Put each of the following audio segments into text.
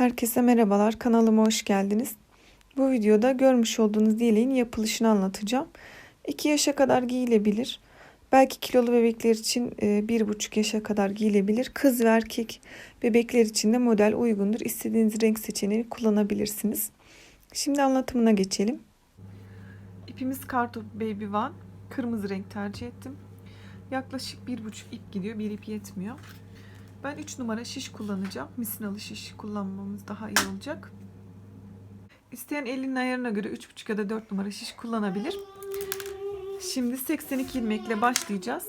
Herkese merhabalar. Kanalıma hoş geldiniz. Bu videoda görmüş olduğunuz yeleğin yapılışını anlatacağım. 2 yaşa kadar giyilebilir. Belki kilolu bebekler için 1,5 yaşa kadar giyilebilir. Kız ve erkek bebekler için de model uygundur. İstediğiniz renk seçeneği kullanabilirsiniz. Şimdi anlatımına geçelim. İpimiz Kartop Baby One. Kırmızı renk tercih ettim. Yaklaşık 1,5 ip gidiyor. Bir ip yetmiyor. Ben 3 numara şiş kullanacağım. Misinalı şiş kullanmamız daha iyi olacak. İsteyen elinin ayarına göre 3,5 ya da 4 numara şiş kullanabilir. Şimdi 82 ilmekle başlayacağız.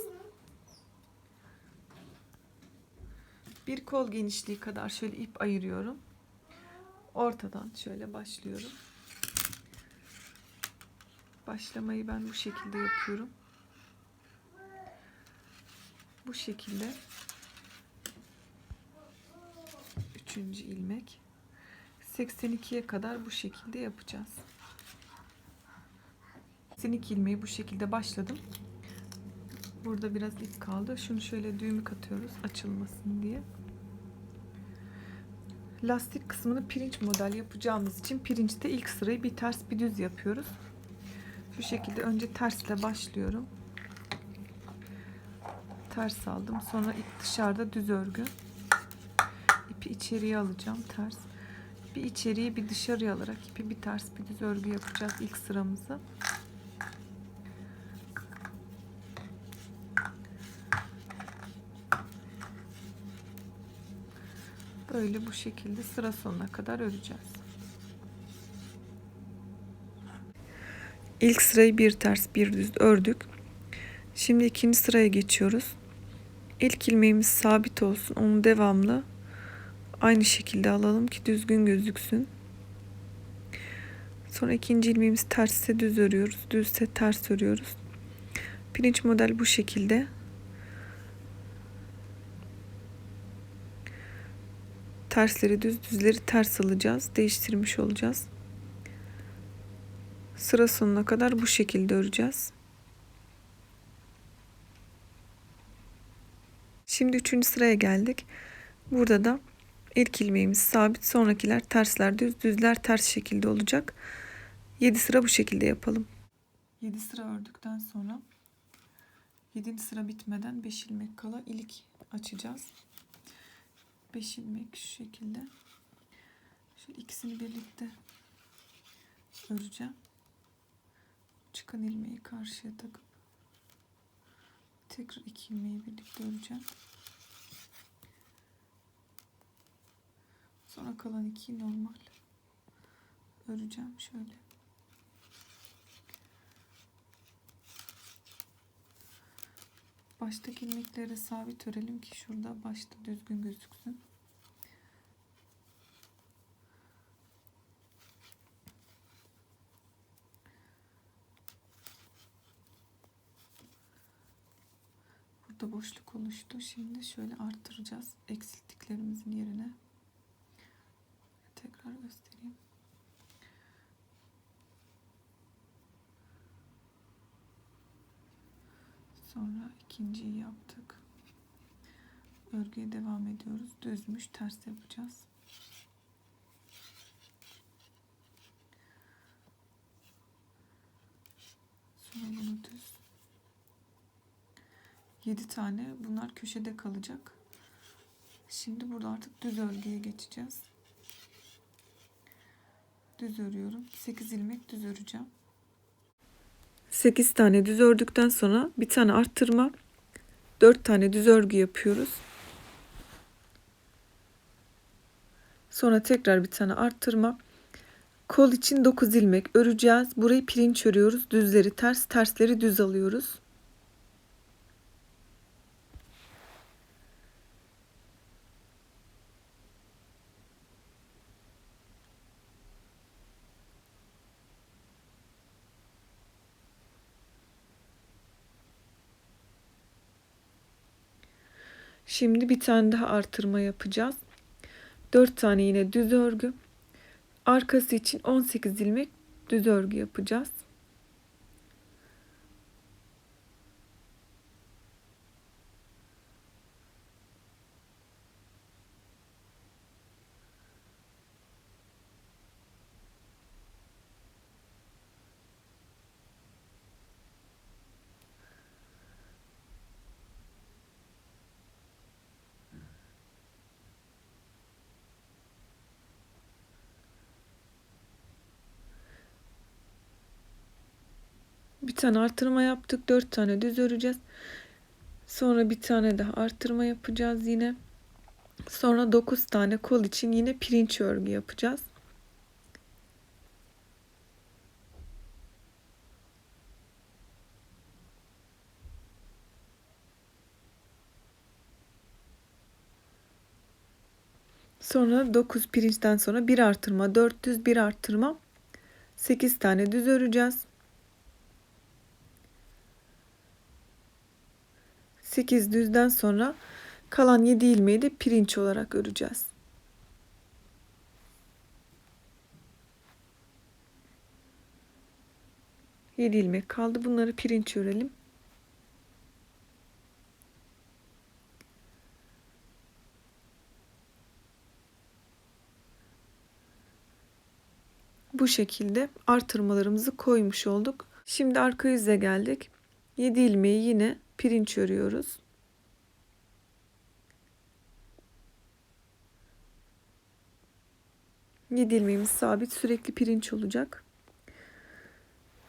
Bir kol genişliği kadar şöyle ip ayırıyorum. Ortadan şöyle başlıyorum. Başlamayı ben bu şekilde yapıyorum. Bu şekilde üçüncü ilmek. 82'ye kadar bu şekilde yapacağız. 82 ilmeği bu şekilde başladım. Burada biraz ip kaldı. Şunu şöyle düğümü katıyoruz açılmasın diye. Lastik kısmını pirinç model yapacağımız için pirinçte ilk sırayı bir ters bir düz yapıyoruz. Şu şekilde önce tersle başlıyorum. Ters aldım. Sonra ip dışarıda düz örgü ipi içeriye alacağım ters. Bir içeriye bir dışarıya alarak ipi bir ters bir düz örgü yapacağız ilk sıramızı. Böyle bu şekilde sıra sonuna kadar öreceğiz. İlk sırayı bir ters bir düz ördük. Şimdi ikinci sıraya geçiyoruz. İlk ilmeğimiz sabit olsun. Onu devamlı aynı şekilde alalım ki düzgün gözüksün. Sonra ikinci ilmeğimiz tersse düz örüyoruz. Düzse ters örüyoruz. Pirinç model bu şekilde. Tersleri düz, düzleri ters alacağız. Değiştirmiş olacağız. Sıra sonuna kadar bu şekilde öreceğiz. Şimdi üçüncü sıraya geldik. Burada da İlk ilmeğimiz sabit, sonrakiler tersler düz, düzler ters şekilde olacak. 7 sıra bu şekilde yapalım. 7 sıra ördükten sonra 7. sıra bitmeden 5 ilmek kala ilk açacağız. 5 ilmek şu şekilde. Şu ikisini birlikte öreceğim. Çıkan ilmeği karşıya takıp tekrar iki ilmeği birlikte öreceğim. Sonra kalan iki normal öreceğim şöyle. Baştaki ilmekleri sabit örelim ki şurada başta düzgün gözüksün. Burada boşluk oluştu. Şimdi şöyle artıracağız eksilttiklerimizin yerine tekrar göstereyim. Sonra ikinciyi yaptık. Örgüye devam ediyoruz. Düzmüş ters yapacağız. Sonra bunu düz. 7 tane bunlar köşede kalacak. Şimdi burada artık düz örgüye geçeceğiz düz örüyorum. 8 ilmek düz öreceğim. 8 tane düz ördükten sonra bir tane arttırma 4 tane düz örgü yapıyoruz. Sonra tekrar bir tane arttırma. Kol için 9 ilmek öreceğiz. Burayı pirinç örüyoruz. Düzleri ters, tersleri düz alıyoruz. Şimdi bir tane daha artırma yapacağız. 4 tane yine düz örgü. Arkası için 18 ilmek düz örgü yapacağız. Bir tane artırma yaptık. 4 tane düz öreceğiz. Sonra bir tane daha artırma yapacağız yine. Sonra 9 tane kol için yine pirinç örgü yapacağız. Sonra 9 pirinçten sonra bir artırma, 4 düz bir artırma, 8 tane düz öreceğiz. 8 düzden sonra kalan 7 ilmeği de pirinç olarak öreceğiz. Yedi ilmek kaldı. Bunları pirinç örelim. Bu şekilde artırmalarımızı koymuş olduk. Şimdi arka yüze geldik. 7 ilmeği yine pirinç örüyoruz. Yedi ilmeğimiz sabit sürekli pirinç olacak.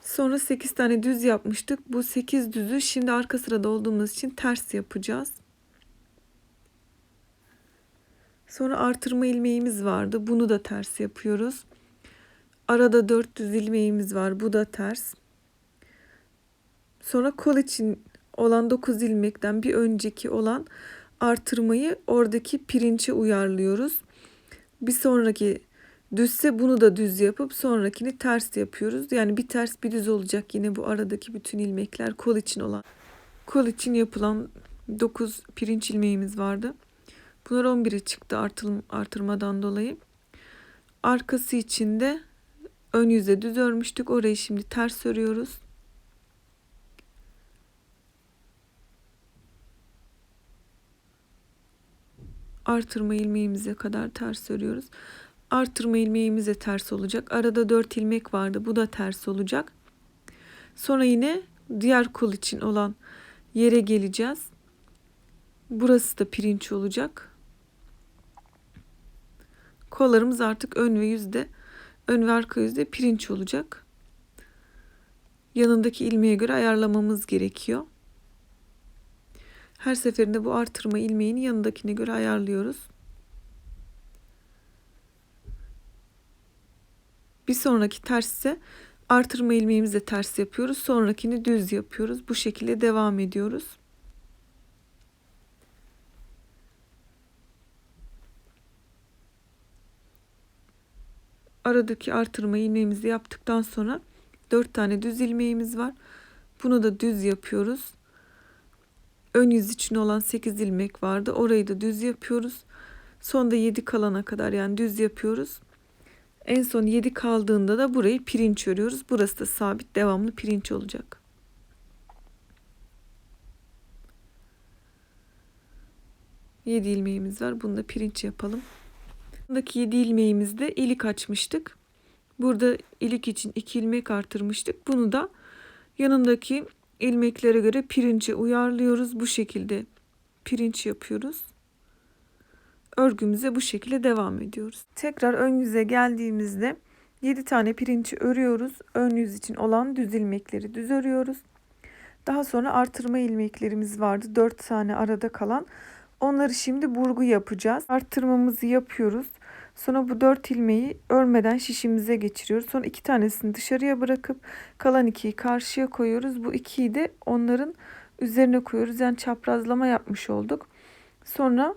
Sonra 8 tane düz yapmıştık. Bu 8 düzü şimdi arka sırada olduğumuz için ters yapacağız. Sonra artırma ilmeğimiz vardı. Bunu da ters yapıyoruz. Arada 400 ilmeğimiz var. Bu da ters. Sonra kol için olan 9 ilmekten bir önceki olan artırmayı oradaki pirinçe uyarlıyoruz. Bir sonraki düzse bunu da düz yapıp sonrakini ters yapıyoruz. Yani bir ters bir düz olacak yine bu aradaki bütün ilmekler kol için olan. Kol için yapılan 9 pirinç ilmeğimiz vardı. Bunlar 11'e çıktı artırım, artırmadan dolayı. Arkası için de ön yüze düz örmüştük. Orayı şimdi ters örüyoruz. Artırma ilmeğimize kadar ters örüyoruz. Artırma ilmeğimiz de ters olacak. Arada 4 ilmek vardı. Bu da ters olacak. Sonra yine diğer kol için olan yere geleceğiz. Burası da pirinç olacak. Kollarımız artık ön ve yüzde ön ve arka yüzde pirinç olacak. Yanındaki ilmeğe göre ayarlamamız gerekiyor. Her seferinde bu artırma ilmeğini yanındakine göre ayarlıyoruz. Bir sonraki tersse artırma ilmeğimizi ters yapıyoruz. Sonrakini düz yapıyoruz. Bu şekilde devam ediyoruz. Aradaki artırma ilmeğimizi yaptıktan sonra 4 tane düz ilmeğimiz var. Bunu da düz yapıyoruz. Ön yüz için olan 8 ilmek vardı. Orayı da düz yapıyoruz. Sonda 7 kalana kadar yani düz yapıyoruz. En son 7 kaldığında da burayı pirinç örüyoruz. Burası da sabit devamlı pirinç olacak. Yedi ilmeğimiz var. Bunu da pirinç yapalım. Buradaki yedi ilmeğimizde ilik açmıştık. Burada ilik için iki ilmek artırmıştık. Bunu da yanındaki ilmeklere göre pirinci uyarlıyoruz. Bu şekilde pirinç yapıyoruz. Örgümüze bu şekilde devam ediyoruz. Tekrar ön yüze geldiğimizde 7 tane pirinci örüyoruz. Ön yüz için olan düz ilmekleri düz örüyoruz. Daha sonra artırma ilmeklerimiz vardı. 4 tane arada kalan. Onları şimdi burgu yapacağız. Artırmamızı yapıyoruz. Sonra bu 4 ilmeği örmeden şişimize geçiriyoruz. Sonra iki tanesini dışarıya bırakıp kalan ikiyi karşıya koyuyoruz. Bu ikiyi de onların üzerine koyuyoruz. Yani çaprazlama yapmış olduk. Sonra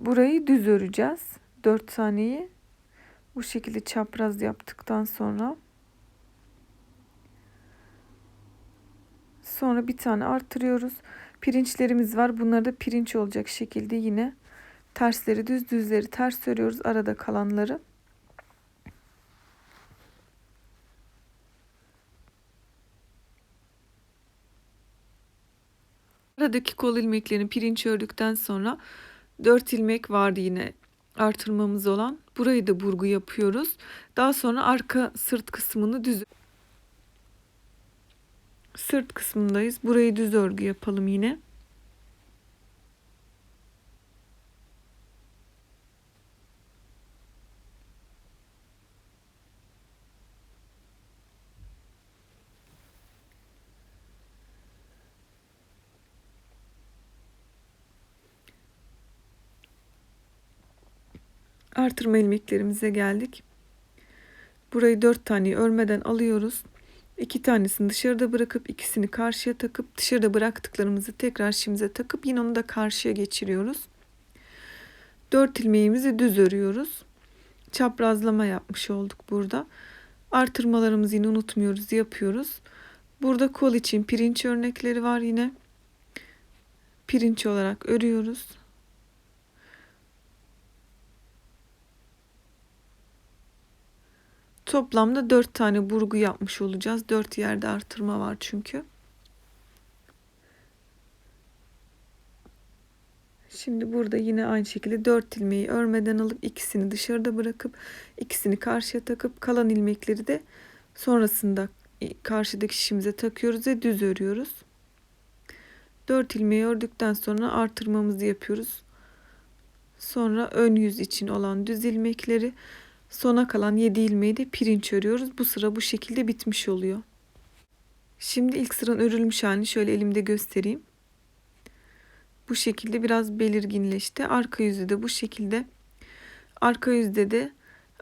burayı düz öreceğiz. 4 taneyi bu şekilde çapraz yaptıktan sonra sonra bir tane artırıyoruz. Pirinçlerimiz var. Bunları da pirinç olacak şekilde yine tersleri düz düzleri ters örüyoruz arada kalanları. Aradaki kol ilmeklerini pirinç ördükten sonra 4 ilmek vardı yine artırmamız olan. Burayı da burgu yapıyoruz. Daha sonra arka sırt kısmını düz sırt kısmındayız. Burayı düz örgü yapalım yine. Artırma ilmeklerimize geldik. Burayı dört tane örmeden alıyoruz. İki tanesini dışarıda bırakıp ikisini karşıya takıp dışarıda bıraktıklarımızı tekrar şimdize takıp yine onu da karşıya geçiriyoruz. Dört ilmeğimizi düz örüyoruz. Çaprazlama yapmış olduk burada. Artırmalarımızı yine unutmuyoruz yapıyoruz. Burada kol için pirinç örnekleri var yine. Pirinç olarak örüyoruz. Toplamda 4 tane burgu yapmış olacağız. 4 yerde artırma var çünkü. Şimdi burada yine aynı şekilde 4 ilmeği örmeden alıp ikisini dışarıda bırakıp ikisini karşıya takıp kalan ilmekleri de sonrasında karşıdaki şişimize takıyoruz ve düz örüyoruz. 4 ilmeği ördükten sonra artırmamızı yapıyoruz. Sonra ön yüz için olan düz ilmekleri Sona kalan 7 ilmeği de pirinç örüyoruz. Bu sıra bu şekilde bitmiş oluyor. Şimdi ilk sıranın örülmüş halini şöyle elimde göstereyim. Bu şekilde biraz belirginleşti. Arka yüzü de bu şekilde. Arka yüzde de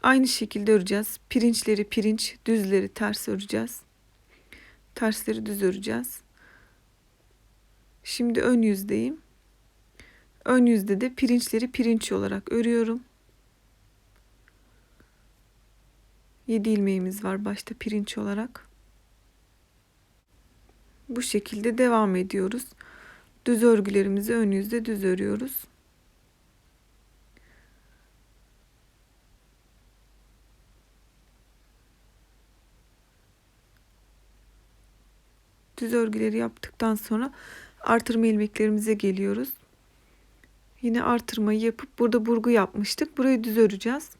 aynı şekilde öreceğiz. Pirinçleri pirinç, düzleri ters öreceğiz. Tersleri düz öreceğiz. Şimdi ön yüzdeyim. Ön yüzde de pirinçleri pirinç olarak örüyorum. 7 ilmeğimiz var başta pirinç olarak. Bu şekilde devam ediyoruz. Düz örgülerimizi ön yüzde düz örüyoruz. Düz örgüleri yaptıktan sonra artırma ilmeklerimize geliyoruz. Yine artırmayı yapıp burada burgu yapmıştık. Burayı düz öreceğiz.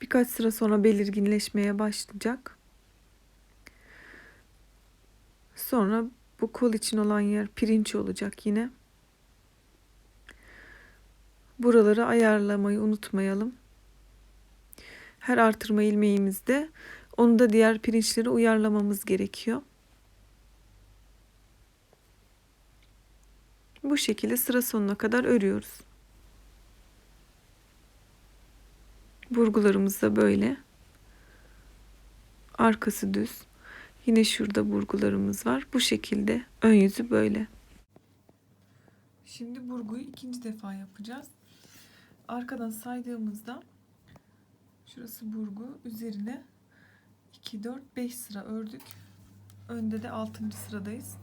Birkaç sıra sonra belirginleşmeye başlayacak. Sonra bu kol için olan yer pirinç olacak yine. Buraları ayarlamayı unutmayalım. Her artırma ilmeğimizde onu da diğer pirinçleri uyarlamamız gerekiyor. Bu şekilde sıra sonuna kadar örüyoruz. Burgularımız da böyle. Arkası düz. Yine şurada burgularımız var. Bu şekilde ön yüzü böyle. Şimdi burguyu ikinci defa yapacağız. Arkadan saydığımızda şurası burgu üzerine 2 4 5 sıra ördük. Önde de 6. sıradayız.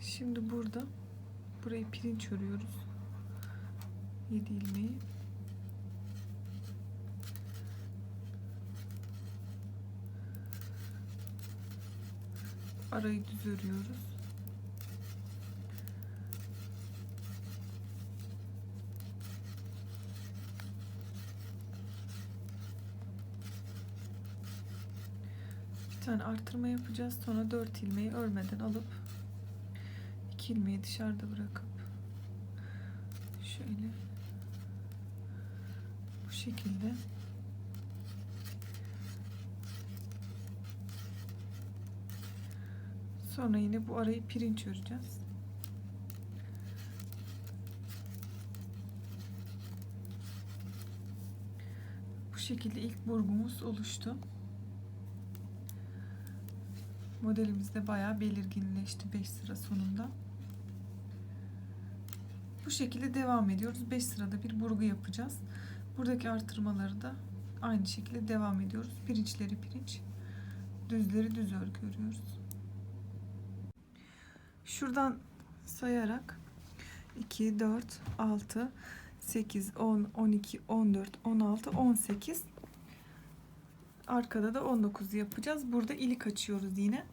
Şimdi burada burayı pirinç örüyoruz. 7 ilmeği arayı düz örüyoruz. Bir tane artırma yapacağız. Sonra 4 ilmeği örmeden alıp 2 ilmeği dışarıda bırakıp şöyle şekilde sonra yine bu arayı pirinç öreceğiz. Bu şekilde ilk burgumuz oluştu. Modelimiz de bayağı belirginleşti 5 sıra sonunda. Bu şekilde devam ediyoruz. 5 sırada bir burgu yapacağız. Buradaki artırmaları da aynı şekilde devam ediyoruz. Pirinçleri pirinç, düzleri düz örgü örüyoruz. Şuradan sayarak 2, 4, 6, 8, 10, 12, 14, 16, 18 arkada da 19 yapacağız. Burada ilik açıyoruz yine.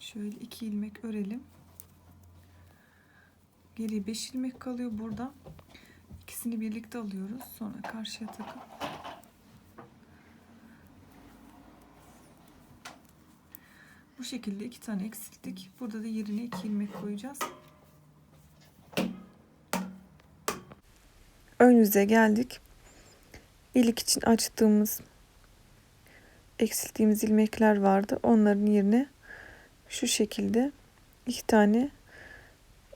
Şöyle iki ilmek örelim. Geriye 5 ilmek kalıyor burada. İkisini birlikte alıyoruz. Sonra karşıya takıp bu şekilde iki tane eksilttik. Burada da yerine iki ilmek koyacağız. Ön yüze geldik. İlik için açtığımız eksilttiğimiz ilmekler vardı. Onların yerine şu şekilde iki tane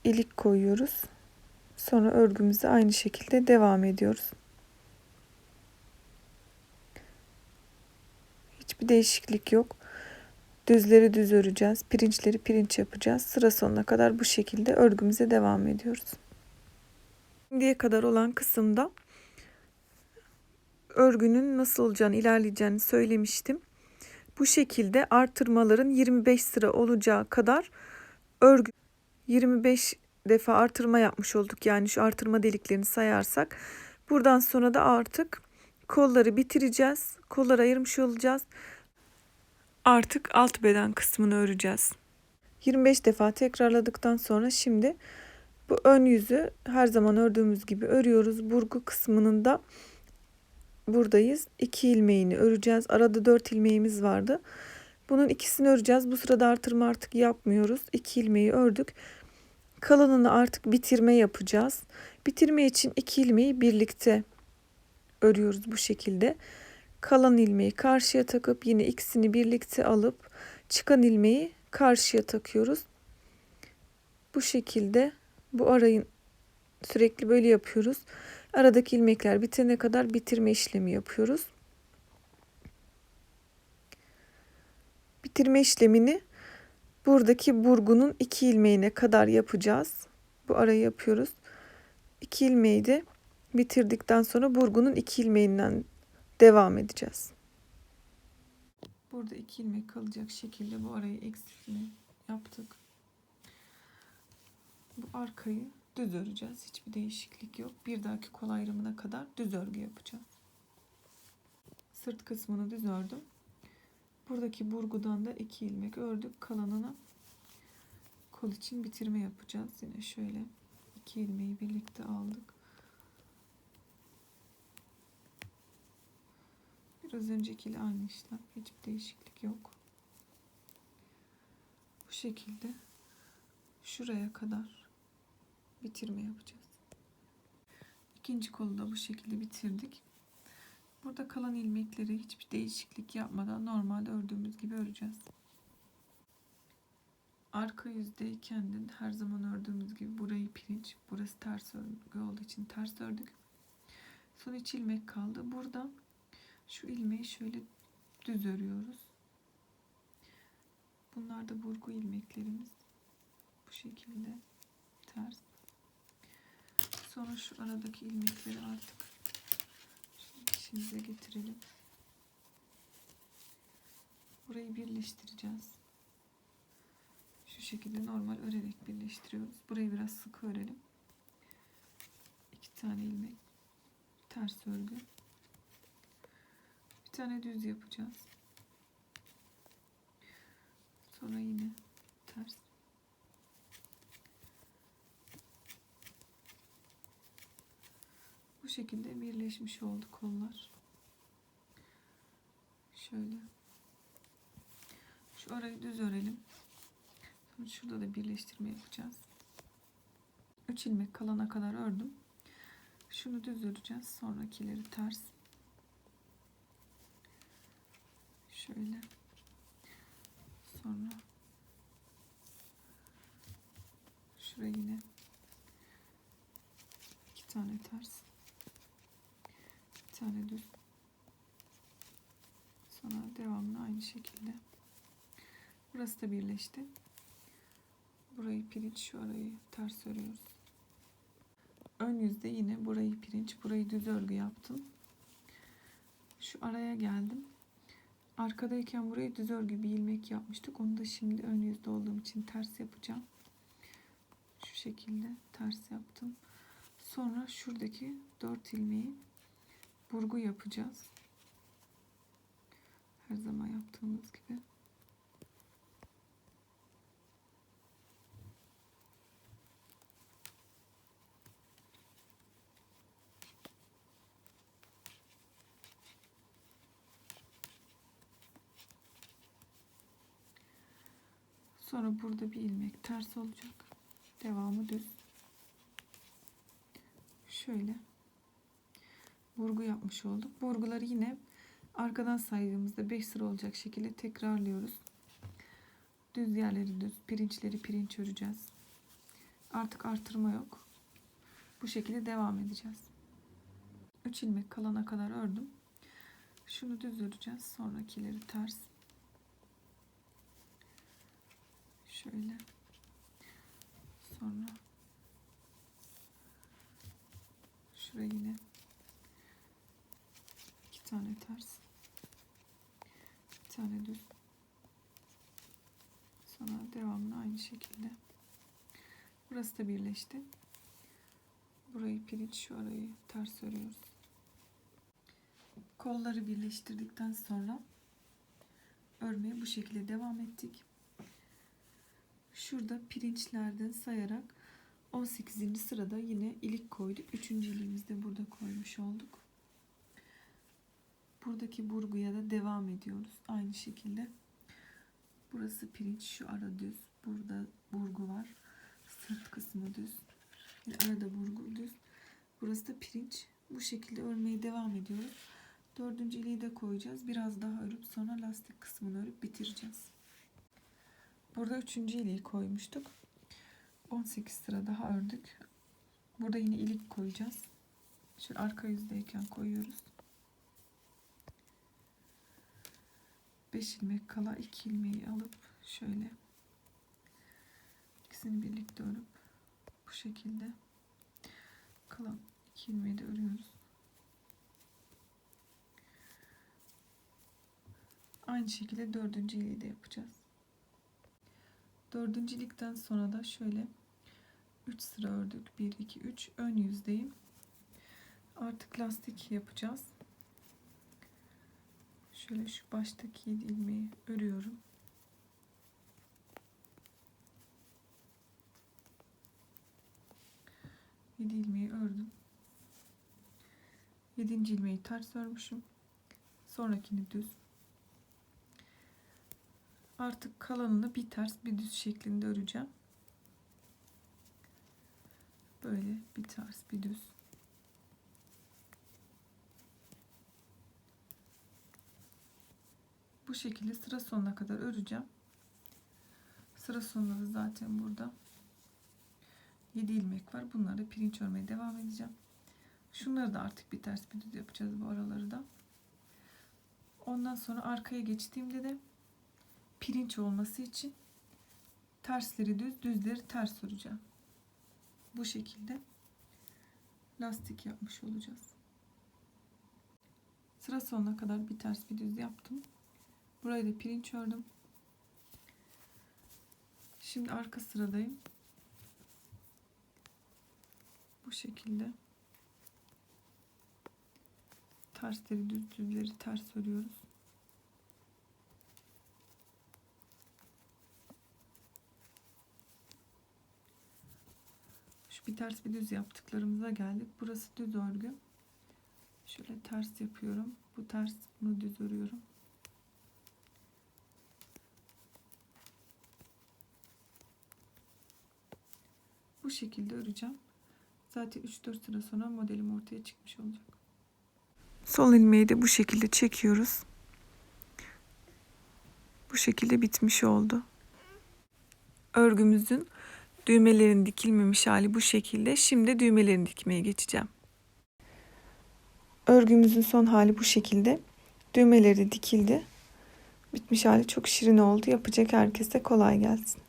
ilik koyuyoruz. Sonra örgümüze aynı şekilde devam ediyoruz. Hiçbir değişiklik yok. Düzleri düz öreceğiz. Pirinçleri pirinç yapacağız. Sıra sonuna kadar bu şekilde örgümüze devam ediyoruz. Şimdiye kadar olan kısımda örgünün nasıl olacağını, ilerleyeceğini söylemiştim. Bu şekilde artırmaların 25 sıra olacağı kadar örgü 25 defa artırma yapmış olduk. Yani şu artırma deliklerini sayarsak. Buradan sonra da artık kolları bitireceğiz. Kolları ayırmış olacağız. Artık alt beden kısmını öreceğiz. 25 defa tekrarladıktan sonra şimdi bu ön yüzü her zaman ördüğümüz gibi örüyoruz. Burgu kısmının da buradayız. 2 ilmeğini öreceğiz. Arada 4 ilmeğimiz vardı. Bunun ikisini öreceğiz. Bu sırada artırma artık yapmıyoruz. 2 ilmeği ördük. Kalanını artık bitirme yapacağız. Bitirme için 2 ilmeği birlikte örüyoruz bu şekilde. Kalan ilmeği karşıya takıp yine ikisini birlikte alıp çıkan ilmeği karşıya takıyoruz. Bu şekilde bu arayın sürekli böyle yapıyoruz. Aradaki ilmekler bitene kadar bitirme işlemi yapıyoruz. Bitirme işlemini buradaki burgunun iki ilmeğine kadar yapacağız. Bu arayı yapıyoruz. İki ilmeği de bitirdikten sonra burgunun iki ilmeğinden devam edeceğiz. Burada iki ilmek kalacak şekilde bu arayı eksikliğini yaptık. Bu arkayı düz öreceğiz. Hiçbir değişiklik yok. Bir dahaki kol ayrımına kadar düz örgü yapacağız. Sırt kısmını düz ördüm. Buradaki burgudan da iki ilmek ördük. Kalanını kol için bitirme yapacağız. Yine şöyle iki ilmeği birlikte aldık. Biraz öncekiyle aynı işlem. Hiçbir değişiklik yok. Bu şekilde şuraya kadar bitirme yapacağız. İkinci kolu da bu şekilde bitirdik. Burada kalan ilmekleri hiçbir değişiklik yapmadan normal ördüğümüz gibi öreceğiz. Arka yüzdeyken de her zaman ördüğümüz gibi burayı pirinç, burası ters örgü olduğu için ters ördük. Son iki ilmek kaldı. Burada şu ilmeği şöyle düz örüyoruz. Bunlar da burgu ilmeklerimiz. Bu şekilde ters. Sonra şu aradaki ilmekleri artık işimize getirelim. Burayı birleştireceğiz. Şu şekilde normal örerek birleştiriyoruz. Burayı biraz sık örelim. İki tane ilmek. Ters örgü. Bir tane düz yapacağız. Sonra yine ters. Şekilde birleşmiş oldu kollar. Şöyle. Şu arayı düz örelim. Sonra şurada da birleştirme yapacağız. 3 ilmek kalana kadar ördüm. Şunu düz öreceğiz. Sonrakileri ters. Şöyle. Sonra şuraya yine iki tane ters. Tane düz. Sonra devamlı aynı şekilde. Burası da birleşti. Burayı pirinç, şu arayı ters örüyoruz. Ön yüzde yine burayı pirinç, burayı düz örgü yaptım. Şu araya geldim. Arkadayken burayı düz örgü bir ilmek yapmıştık. Onu da şimdi ön yüzde olduğum için ters yapacağım. Şu şekilde ters yaptım. Sonra şuradaki dört ilmeği burgu yapacağız. Her zaman yaptığımız gibi. Sonra burada bir ilmek ters olacak. Devamı düz. Şöyle vurgu yapmış olduk. Vurguları yine arkadan saydığımızda 5 sıra olacak şekilde tekrarlıyoruz. Düz yerleri düz, pirinçleri pirinç öreceğiz. Artık artırma yok. Bu şekilde devam edeceğiz. 3 ilmek kalana kadar ördüm. Şunu düz öreceğiz. Sonrakileri ters. Şöyle. Sonra şuraya yine tane ters. Bir tane düz. Sonra devamlı aynı şekilde. Burası da birleşti. Burayı pirinç şu arayı ters örüyoruz. Kolları birleştirdikten sonra örmeye bu şekilde devam ettik. Şurada pirinçlerden sayarak 18. sırada yine ilik koyduk. 3. iliğimizi de burada koymuş olduk. Buradaki burguya da devam ediyoruz. Aynı şekilde. Burası pirinç, şu ara düz. Burada burgu var. Sırt kısmı düz. Yine arada burgu düz. Burası da pirinç. Bu şekilde örmeye devam ediyoruz. Dördüncü iliği de koyacağız. Biraz daha örüp sonra lastik kısmını örüp bitireceğiz. Burada üçüncü iliği koymuştuk. 18 sıra daha ördük. Burada yine ilik koyacağız. Şöyle arka yüzdeyken koyuyoruz. 5 ilmek kala 2 ilmeği alıp şöyle ikisini birlikte örüp bu şekilde kalan 2 ilmeği de örüyoruz. Aynı şekilde dördüncü iliği de yapacağız. Dördüncü ilikten sonra da şöyle 3 sıra ördük. 1, 2, 3 ön yüzdeyim. Artık lastik yapacağız. Şöyle şu baştaki ilmeği örüyorum. Yedi ilmeği ördüm. Yedinci ilmeği ters örmüşüm. Sonrakini düz. Artık kalanını bir ters bir düz şeklinde öreceğim. Böyle bir ters bir düz. Bu şekilde sıra sonuna kadar öreceğim. Sıra sonunda da zaten burada 7 ilmek var. Bunları da pirinç örmeye devam edeceğim. Şunları da artık bir ters bir düz yapacağız bu araları da. Ondan sonra arkaya geçtiğimde de pirinç olması için tersleri düz, düzleri ters öreceğim. Bu şekilde lastik yapmış olacağız. Sıra sonuna kadar bir ters bir düz yaptım. Burayı da pirinç ördüm. Şimdi arka sıradayım. Bu şekilde tersleri düz düzleri ters örüyoruz. Şu bir ters bir düz yaptıklarımıza geldik. Burası düz örgü. Şöyle ters yapıyorum. Bu ters bunu düz örüyorum. Bu şekilde öreceğim. Zaten 3-4 sıra sonra modelim ortaya çıkmış olacak. Sol ilmeği de bu şekilde çekiyoruz. Bu şekilde bitmiş oldu. Örgümüzün düğmelerin dikilmemiş hali bu şekilde. Şimdi düğmelerini dikmeye geçeceğim. Örgümüzün son hali bu şekilde. Düğmeleri dikildi. Bitmiş hali çok şirin oldu. Yapacak herkese kolay gelsin.